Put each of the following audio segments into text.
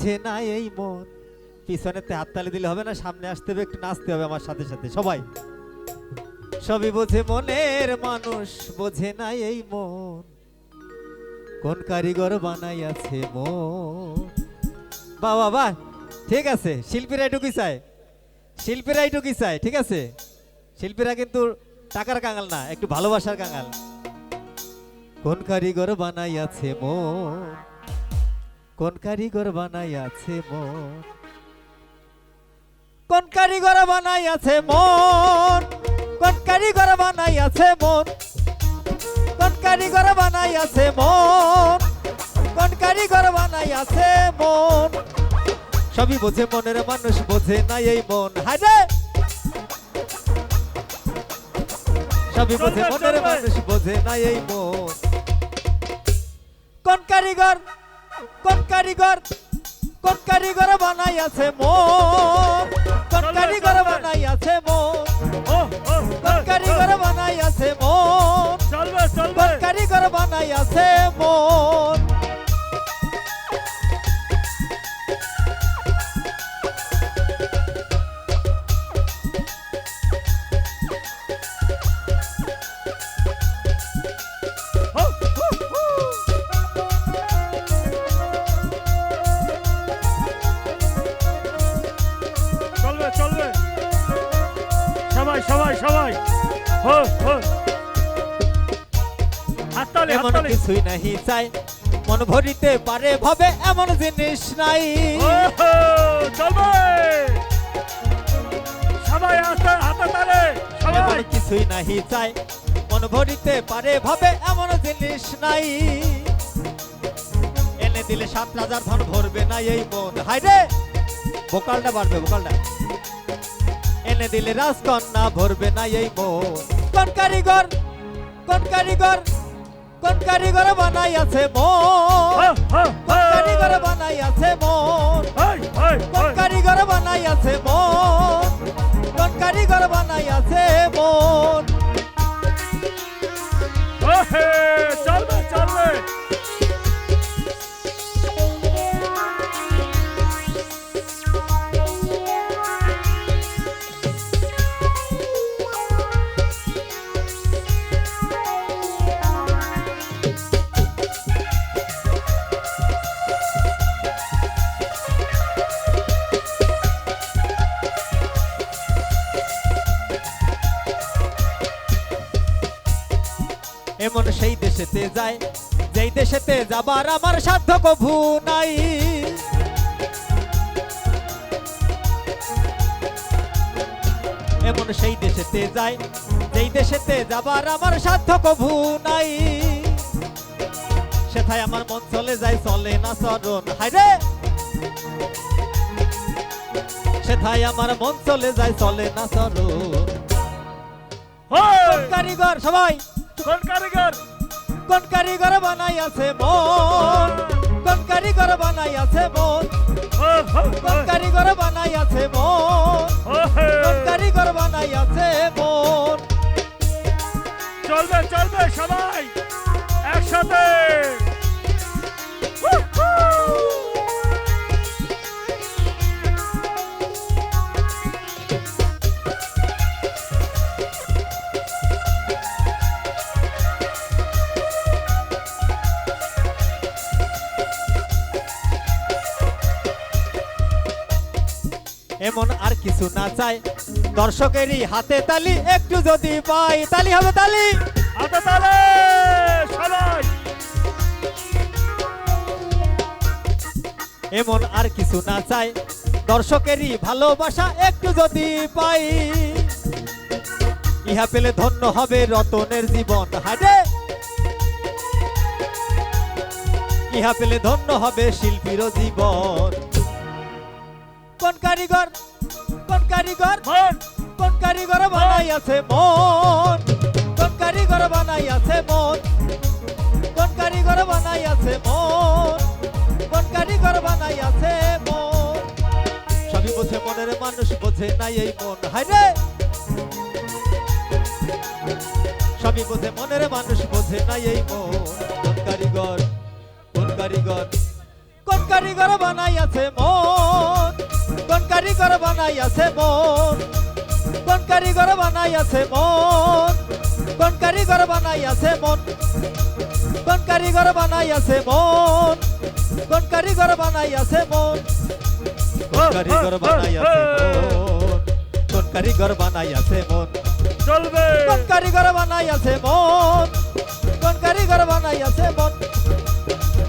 বোঝে না এই মন। পিছনেতে হাততালি দিলে হবে না, সামনে আসতে হবে, একটু নাচতে হবে আমার সাথে সাথে। সবাই। সবই বোঝে মনের মানুষ, বোঝে না এই মন। কোন কারিগর বানাইয়াছে মন। বাহ ঠিক আছে শিল্পীরা এটুকুই চায়। শিল্পীরা এটুকুই চায়, ঠিক আছে। শিল্পীরা কিন্তু টাকার কাঙাল না, একটু ভালোবাসার কাঙাল। কোন কারিগর বানাইয়াছে মন। কোন কারিগর বানাই আছে মন? কোন কারিগর বানাইয়াছে মন? কোন কারিগর বানাই আছে মন? কোন কারিগর বানাইয়াছে মন? কোন কারিগর বানাই আছে মন? সবই বোঝে মনের মানুষ বোঝে না এই মন। হায়রে! সবই বোঝে মনের মানুষ বোঝে না এই মন। কোন কারিগর কোন কারিগর কোন কারিগর বানাই আছে মন কোন কারিগর বানাই আছে মন সবাই সবাই। সবাই হো হো। হাততালি এমন হাততালি। কিছুই নাহি চাই। মন ভরিতে পারে ভাবে এমন জিনিস নাই। চলবে। সবাই হাতে হাতে তালে এমন সবাই কিছুই নাহি চাই। মন ভরিতে পারে ভাবে এমন জিনিস নাই। এনে দিলে সাত হাজার ধন ভরবে না এই মন। হাইরে ভোকালটা বাড়বে ভোকালটা। এনে দিলে রাজকন্যা ভরবে না এই মন। কোন কারিগর কোন কারিগর কোন কারিগর বানাই আছে মন? কোন কারিগর বানাই আছে মন? কোন কারিগর বানাই আছে মন? কোন কারিগর বানাই আছে এমন সেই দেশেতে যায় যেই দেশেতে যাবার আমার সাধ্য কভু নাই। এমন সেই দেশেতে যায় যেই দেশেতে যাবার আমার সাধ্য কভু নাই। সেথায় আমার মন চলে যায় চলে না চরণ হায়রে সেথায় আমার মন চলে যায় চলে না চরণ। কারিগর সবাই! কোন কারিগর? কোন কারিগর বানাই আছে মন? কোন কারিগর বানাই আছে মন কোন কারিগর বানাই আছে মন। কোন কারিগর বানাই আছে মন? চলবে চলবে সবাই একসাথে। এমন আর কিছু না চাই। দর্শকেরই হাতে তালি একটু যদি পাই তালি হবে তালি। হাতে তালে সবাই। এমন আর কিছু না চাই। দর্শকেরই ভালোবাসা একটু যদি পাই। ইহা পেলে ধন্য হবে রতনের জীবন। হাডে ইহা পেলে ধন্য হবে শিল্পীর জীবন। কোন কারিগর? কোন কারিগর? কোন কারিগর বানাই আছে মন? কোন কারিগর বানাই আছে মন? কোন কারিগর বানাই আছে মন? কোন কারিগর বানাই আছে মন? সবই বোঝে মনের মানুষ বোঝে নাই এই মন। হায়রে সবই বোঝে মনের মানুষ বোঝে নাই এই মন। কোন কারিগর? কোন কারিগর? কোন কারিগর বানাইয়াছে মন? কোন কারিগর বানাই আছে মন কোন কারিগর বানাই আছে মন কোন কারিগর বানাই আছে মন কোন কারিগর বানাই আছে মন কোন কারিগর বানাই আছে মন কোন কারিগর আছে মন কোন কারিগর বানাইয়াছে মন চলবে কোন কারিগর বানাই আছে মন কোন কারিগর বানাই আছে মন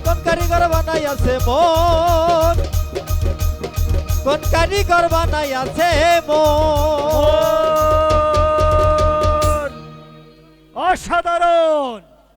কোন কারিগর বানাই আছে মন কোন কারিগর আছে মন অসাধারণ।